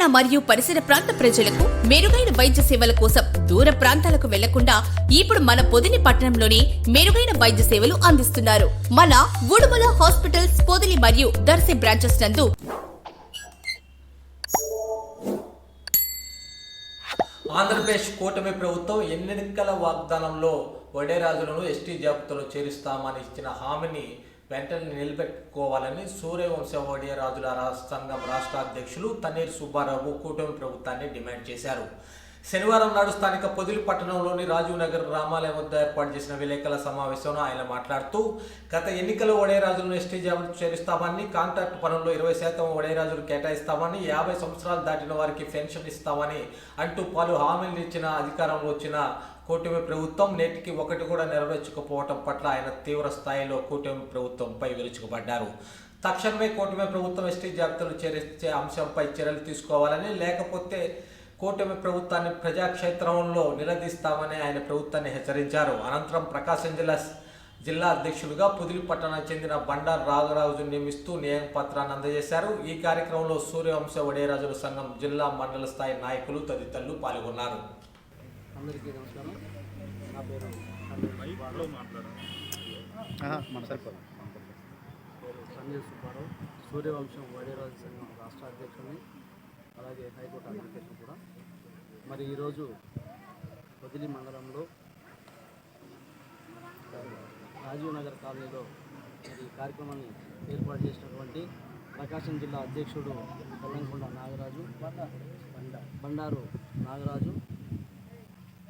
తెలంగాణ మరియు పరిసర ప్రాంత ప్రజలకు మెరుగైన వైద్య సేవల కోసం దూర ప్రాంతాలకు వెళ్ళకుండా ఇప్పుడు మన పొదిని పట్టణంలోనే మెరుగైన వైద్య సేవలు అందిస్తున్నారు. మన ఉడుమల హాస్పిటల్స్ పొదిలి మరియు దర్శి బ్రాంచెస్ నందు ఆంధ్రప్రదేశ్ కూటమి ప్రభుత్వం ఎన్నికల వాగ్దానంలో వడేరాజులను ఎస్టీ జాబితాలో చేరుస్తామని ఇచ్చిన హామీని వెంటనే నిలబెట్టుకోవాలని సూర్యవంశ వడేరాజుల రా- సంఘం రాష్ట్ర అధ్యక్షులు తన్నీర్ సుబ్బారావు కూటమి ప్రభుత్వాన్ని డిమాండ్ చేశారు. శనివారం నాడు స్థానిక పొదిలి పట్టణంలోని రాజీవ్ నగర్ రామాలయం వద్ద ఏర్పాటు చేసిన విలేకరుల సమావేశంలో ఆయన మాట్లాడుతూ గత ఎన్నికల్లో ఒడేరాజులను ఎస్టీ జాబితా చేరుస్తామని కాంట్రాక్ట్ పనుల్లో ఇరవై శాతం ఒడేరాజులు కేటాయిస్తామని యాభై సంవత్సరాలు దాటిన వారికి పెన్షన్ ఇస్తామని అంటూ పలు హామీలు ఇచ్చిన అధికారంలో వచ్చిన కూటమి ప్రభుత్వం నేటికి ఒకటి కూడా నెరవేర్చకపోవటం పట్ల ఆయన తీవ్ర స్థాయిలో కూటమి ప్రభుత్వంపై విరుచుకుపడ్డారు. తక్షణమే కూటమి ప్రభుత్వం ఎస్టీ జాబితాలు చేర్చే అంశంపై చర్యలు తీసుకోవాలని లేకపోతే కూటమి ప్రభుత్వాన్ని ప్రజాక్షేత్రంలో నిలదీస్తామని ఆయన ప్రభుత్వాన్ని హెచ్చరించారు. అనంతరం ప్రకాశం జిల్లా జిల్లా అధ్యక్షులుగా పుదిలి పట్టణానికి చెందిన బండారు రాఘరాజు నియమిస్తూ నియమ పత్రాన్ని అందజేశారు. ఈ కార్యక్రమంలో సూర్యవంశ వడేరాజుల సంఘం జిల్లా మండల స్థాయి నాయకులు తదితరులు పాల్గొన్నారు. అందరికీ నమస్కారం. నా పేరు సరిపోదు. పేరు సంజయ్ సుబ్బారావు. సూర్యవంశం వడేరాజు సంఘం రాష్ట్ర అధ్యక్షుడిని అలాగే హైకోర్టు అడ్వకేట్ని కూడా. మరి ఈరోజు వదిలి మండలంలో రాజీవ్ నగర్ కాలనీలో మరి ఈ కార్యక్రమాన్ని ఏర్పాటు చేసినటువంటి ప్రకాశం జిల్లా అధ్యక్షుడు కల్లంకొండ నాగరాజు బండారు నాగరాజు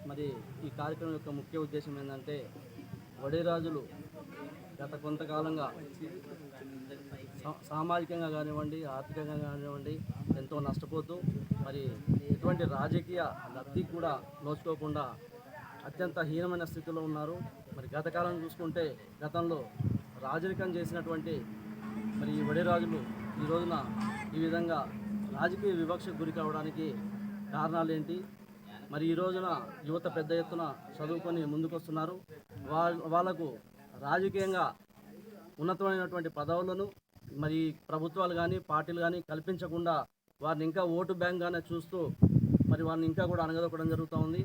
మరి ఈ కార్యక్రమం యొక్క ముఖ్య ఉద్దేశం ఏంటంటే వడిరాజులు గత కొంతకాలంగా సా- సామాజికంగా కానివ్వండి ఆర్థికంగా కానివ్వండి ఎంతో నష్టపోతూ మరి ఎటువంటి రాజకీయ లబ్ధి కూడా నోచుకోకుండా అత్యంత హీనమైన స్థితిలో ఉన్నారు. మరి గత కాలం చూసుకుంటే గతంలో రాజరికం చేసినటువంటి మరి ఈ వడిరాజులు ఈ రోజున ఈ విధంగా రాజకీయ వివక్షకు గురి కావడానికి కారణాలు ఏంటి మరి ఈ రోజున యువత పెద్ద ఎత్తున చదువుకొని ముందుకొస్తున్నారు. వాళ్ళ వాళ్ళకు రాజకీయంగా ఉన్నతమైనటువంటి పదవులను మరి ప్రభుత్వాలు కానీ పార్టీలు కానీ కల్పించకుండా వారిని ఇంకా ఓటు బ్యాంక్గానే చూస్తూ మరి వారిని ఇంకా కూడా అణగదొక్కడం జరుగుతూ ఉంది.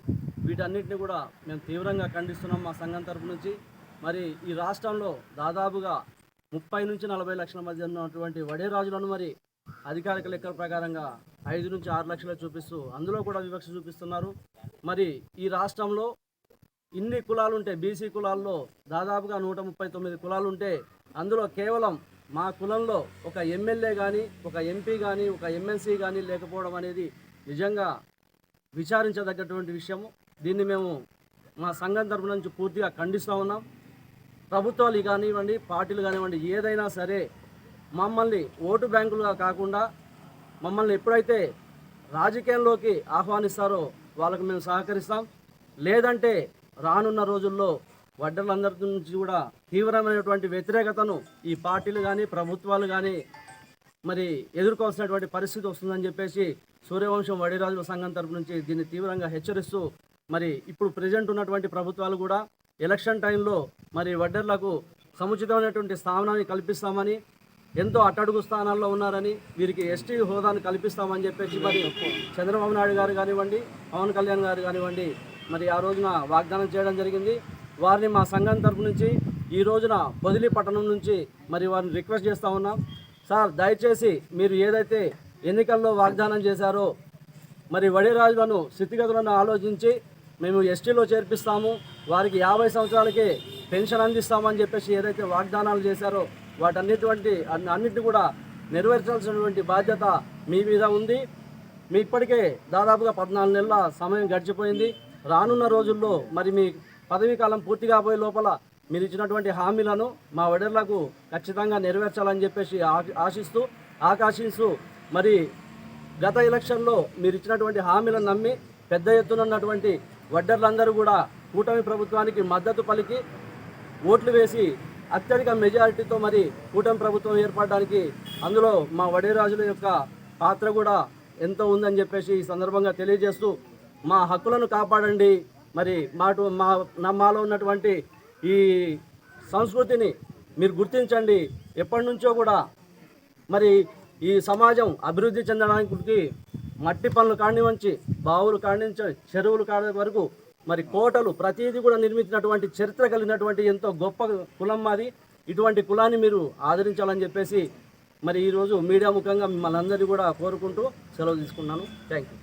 వీటన్నిటిని కూడా మేము తీవ్రంగా ఖండిస్తున్నాం మా సంఘం తరపు నుంచి. మరి ఈ రాష్ట్రంలో దాదాపుగా ముప్పై నుంచి నలభై లక్షల మధ్య ఉన్నటువంటి వడే రాజులను మరి అధికారిక లెక్కల ప్రకారంగా ఐదు నుంచి ఆరు లక్షలు చూపిస్తూ అందులో కూడా వివక్ష చూపిస్తున్నారు. మరి ఈ రాష్ట్రంలో ఇన్ని కులాలు ఉంటే బీసీ కులాల్లో దాదాపుగా నూట ముప్పై తొమ్మిది కులాలు ఉంటే అందులో కేవలం మా కులంలో ఒక ఎమ్మెల్యే కానీ ఒక ఎంపీ కానీ ఒక ఎమ్మెల్సీ కానీ లేకపోవడం అనేది నిజంగా విచారించదగ్గటువంటి విషయము. దీన్ని మేము మా సంఘం తరపు నుంచి పూర్తిగా ఖండిస్తూ ఉన్నాం. ప్రభుత్వాలు కానివ్వండి పార్టీలు కానివ్వండి ఏదైనా సరే మమ్మల్ని ఓటు బ్యాంకులుగా కాకుండా మమ్మల్ని ఎప్పుడైతే రాజకీయంలోకి ఆహ్వానిస్తారో వాళ్ళకు మేము సహకరిస్తాం. లేదంటే రానున్న రోజుల్లో వడ్డర్లందరి నుంచి కూడా తీవ్రమైనటువంటి వ్యతిరేకతను ఈ పార్టీలు కానీ ప్రభుత్వాలు కానీ మరి ఎదుర్కోవాల్సినటువంటి పరిస్థితి వస్తుందని చెప్పేసి సూర్యవంశం వడిరాజుల సంఘం తరపు నుంచి దీన్ని తీవ్రంగా హెచ్చరిస్తూ మరి ఇప్పుడు ప్రజెంట్ ఉన్నటువంటి ప్రభుత్వాలు కూడా ఎలక్షన్ టైంలో మరి వడ్డర్లకు సముచితమైనటువంటి స్థానాన్ని కల్పిస్తామని ఎంతో అట్టడుగు స్థానాల్లో ఉన్నారని వీరికి ఎస్టీ హోదాను కల్పిస్తామని చెప్పేసి మరి చంద్రబాబు నాయుడు గారు కానివ్వండి పవన్ కళ్యాణ్ గారు కానివ్వండి మరి ఆ రోజున వాగ్దానం చేయడం జరిగింది. వారిని మా సంఘం తరపు నుంచి ఈ రోజున పొదిలి పట్టణం నుంచి మరి వారిని రిక్వెస్ట్ చేస్తూ ఉన్నాం. సార్ దయచేసి మీరు ఏదైతే ఎన్నికల్లో వాగ్దానం చేశారో మరి వడిరాజులను స్థితిగతులను ఆలోచించి మేము ఎస్టీలో చేర్పిస్తాము. వారికి యాభై సంవత్సరాలకే పెన్షన్ అందిస్తామని చెప్పేసి ఏదైతే వాగ్దానాలు చేశారో వాటన్నిటువంటి అన్ని- కూడా నెరవేర్చాల్సినటువంటి బాధ్యత మీ మీద ఉంది. మీ ఇప్పటికే దాదాపుగా పద్నాలుగు నెలల సమయం గడిచిపోయింది. రానున్న రోజుల్లో మరి మీ పదవీ కాలం పూర్తి కాబోయే లోపల మీరు ఇచ్చినటువంటి హామీలను మా వడర్లకు ఖచ్చితంగా నెరవేర్చాలని చెప్పేసి ఆశిస్తూ ఆకాశిస్తూ మరి గత ఎలక్షన్లో మీరు ఇచ్చినటువంటి హామీలను నమ్మి పెద్ద ఎత్తున వడ్డర్లందరూ కూడా కూటమి ప్రభుత్వానికి మద్దతు పలికి ఓట్లు వేసి అత్యధిక మెజారిటీతో మరి కూటమి ప్రభుత్వం ఏర్పడడానికి అందులో మా వడేరాజుల యొక్క పాత్ర కూడా ఎంతో ఉందని చెప్పేసి ఈ సందర్భంగా తెలియజేస్తూ మా హక్కులను కాపాడండి. మరి మాటు మా నమ్మాలో మాలో ఉన్నటువంటి ఈ సంస్కృతిని మీరు గుర్తించండి. ఎప్పటి నుంచో కూడా మరి ఈ సమాజం అభివృద్ధి చెందడానికి మట్టి పనులు కాడి బావులు కాడి చెరువులు కాడి వరకు మరి కోటలు ప్రతిదీ కూడా నిర్మించినటువంటి చరిత్ర కలిగినటువంటి ఎంతో గొప్ప కులం మాది. ఇటువంటి కులాన్ని మీరు ఆదరించాలని చెప్పేసి మరి ఈరోజు మీడియా ముఖంగా మిమ్మల్ని అందరినీ కూడా కోరుకుంటూ సెలవు తీసుకున్నాను. Thank you